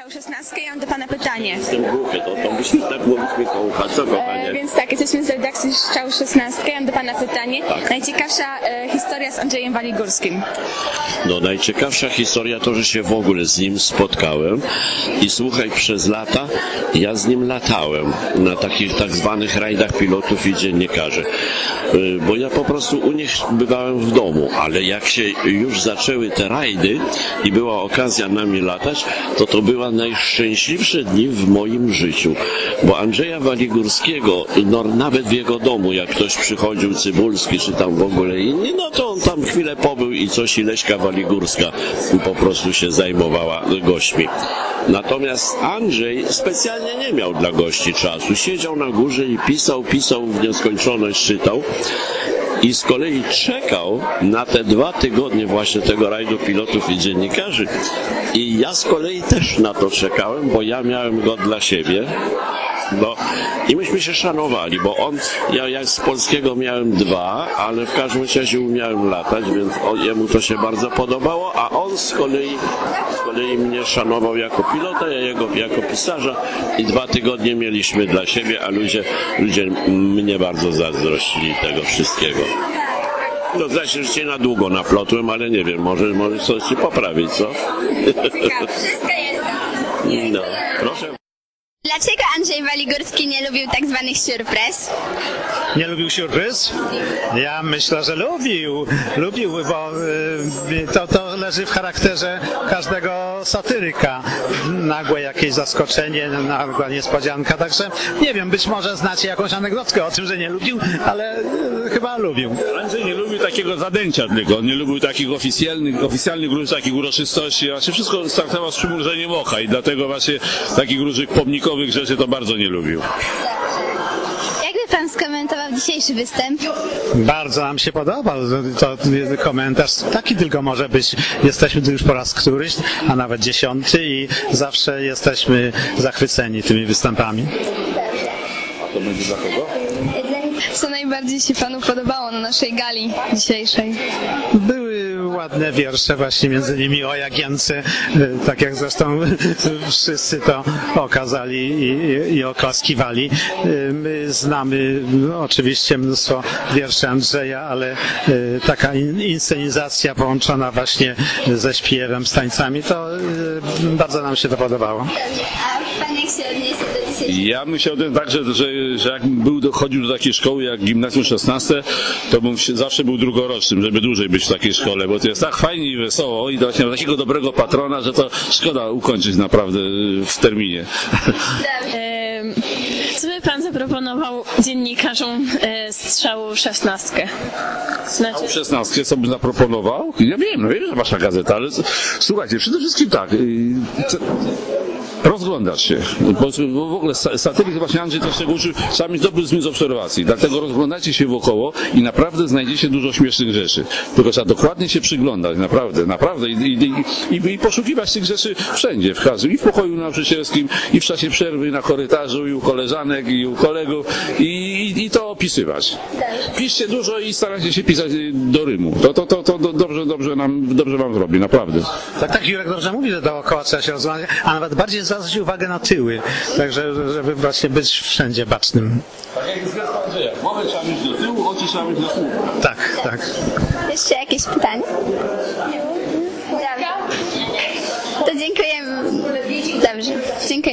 Strzał 16, ja mam do Pana pytanie. Jestem głuchy, to, to musisz tak mówić Mikołka, co E, kochanie? więc tak, jesteśmy z redakcji Strzał 16, ja mam do Pana pytanie. Tak. Najciekawsza e, historia z Andrzejem Waligórskim. No najciekawsza historia to, że się w ogóle z nim spotkałem i słuchaj, przez lata ja z nim latałem na takich tak zwanych rajdach pilotów i dziennikarzy, Y, bo ja po prostu u nich bywałem w domu, ale jak się już zaczęły te rajdy i była okazja nami latać, to to najszczęśliwsze dni w moim życiu, bo Andrzeja Waligórskiego, no nawet w jego domu, jak ktoś przychodził, Cybulski czy tam w ogóle inni, no to on tam chwilę pobył i coś i Leśka Waligórska po prostu się zajmowała gośćmi. Natomiast Andrzej specjalnie nie miał dla gości czasu. Siedział na górze i pisał, pisał w nieskończoność, czytał. I z kolei czekał na te dwa tygodnie właśnie tego rajdu pilotów i dziennikarzy. I ja z kolei też na to czekałem, bo ja miałem go dla siebie. No i myśmy się szanowali, bo on, ja jak z polskiego miałem dwa, ale w każdym razie umiałem latać, więc o, jemu to się bardzo podobało, a on z kolei, z kolei mnie szanował jako pilota, ja jego jako pisarza i dwa tygodnie mieliśmy dla siebie, a ludzie, ludzie mnie bardzo zazdrościli tego wszystkiego. No zdaje że cię na długo naplotłem, ale nie wiem, może, może coś ci poprawić, co? Wszystko jest. No, proszę. Dlaczego Andrzej Waligórski nie lubił tak zwanych surprise? Nie lubił surpryz? Ja myślę, że lubił. Lubił, bo y, to, to leży w charakterze każdego satyryka. Nagłe jakieś zaskoczenie, nagła niespodzianka. Także nie wiem, być może znacie jakąś anegdotkę o tym, że nie lubił, ale y, chyba lubił. Andrzej nie lubił takiego zadęcia tylko, nie lubił takich oficjalnych, oficjalnych róż, takich uroczystości, właśnie wszystko startował z przymrużeniem oka i dlatego właśnie takich różnych pomnikowych rzeczy to bardzo nie lubił. Jakby pan skomentował dzisiejszy występ? Bardzo nam się podobał. To komentarz taki tylko może być. Jesteśmy tu już po raz któryś, a nawet dziesiąty i zawsze jesteśmy zachwyceni tymi występami. To będzie dla kogo? Co najbardziej się panu podobało na naszej gali dzisiejszej? Były ładne wiersze właśnie między innymi o Jagience, e, tak jak zresztą wszyscy to okazali i, i, oklaskiwali. E, My znamy no, oczywiście mnóstwo wierszy Andrzeja, ale e, taka in- inscenizacja połączona właśnie ze śpiewem, z tańcami, to bardzo nam się to podobało. A pan jak się odniesie do dzisiejszej Ja myślę o tym tak, że, że, jak był, do- chodził do takiej szkoły jak Gimnazjum 16, to bym się, zawsze był drugorocznym, żeby dłużej być w takiej szkole, bo to jest tak fajnie i wesoło i właśnie ma takiego dobrego patrona, że to szkoda ukończyć naprawdę w terminie. Em, Co by pan zaproponował dziennikarzom e, strzału 16? Znaczy, W 16 co bym zaproponował? Ja wiem, no wiem, że wasza gazeta, ale słuchajcie, przede wszystkim tak. y, co- Rozglądać się. Bo bo w ogóle sa- satyryk właśnie Andrzej też tego uczył, trzeba mieć dobry zmysł obserwacji. Dlatego rozglądajcie się wokoło i naprawdę znajdziecie dużo śmiesznych rzeczy. Tylko trzeba dokładnie się przyglądać, naprawdę, naprawdę. I, i, i, i poszukiwać tych rzeczy wszędzie, w każdym. I w pokoju nauczycielskim, i w czasie przerwy, na korytarzu, i u koleżanek, i u kolegów. I, i, i to opisywać. Piszcie dużo i starajcie się pisać y, do rymu. To, to, to, to do- dobrze, dobrze, nam, dobrze wam zrobi, naprawdę. Tak, tak Jurek dobrze mówi, że dookoła trzeba się rozmawiać, a nawet bardziej zwracać uwagę na tyły, także żeby właśnie być wszędzie bacznym. Tak jak z Andrzeja. Głowę trzeba mieć do tyłu, oczy trzeba mieć do tyłu. Tak, tak. Jeszcze jakieś pytanie? Dobrze. To dziękujemy. Dobrze, dziękujemy.